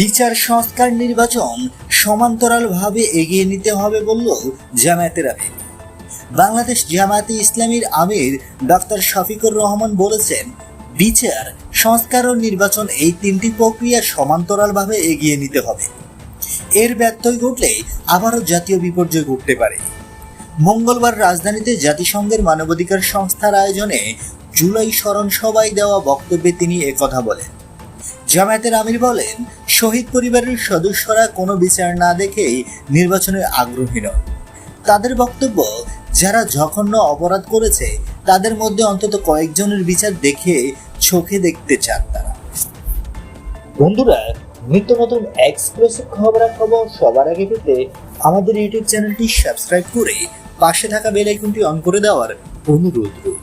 বিচার সংস্কার নির্বাচন সমান্তরালভাবে এগিয়ে নিতে হবে বলল জামায়াতের আমির। বাংলাদেশ জামায়াতে ইসলামীর আমির ডক্টর শফিকুর রহমান বলেছেন, বিচার, সংস্কার ও নির্বাচন এই তিনটি প্রক্রিয়া সমান্তরালভাবে এগিয়ে নিতে হবে। এর ব্যত্যয় ঘটলে আবারও জাতীয় বিপর্যয় ঘটতে পারে। মঙ্গলবার রাজধানীতে জাতিসংঘের মানবাধিকার সংস্থার আয়োজনে জুলাই স্মরণ সভায় দেওয়া বক্তব্যে তিনি একথা বলেন। জামায়াতের আমির বলেন শহীদ পরিবারের সদস্যরা কোনো বিচার না দেখেই নির্বাচনে আগ্রহী নয় তাদের বক্তব্য, যারা জঘন্য অপরাধ করেছে, তাদের মধ্যে অন্তত কয়েকজনের বিচার দেখে চোখে দেখতে চান তারা। বন্ধুরা নিত্য নতুন এক্সক্লুসিভ খবরাখবর সবার আগে পেতে আমাদের ইউটিউব চ্যানেলটি সাবস্ক্রাইব করে পাশে থাকা বেল আইকনটি অন করে দেওয়ার অনুরোধ রইল।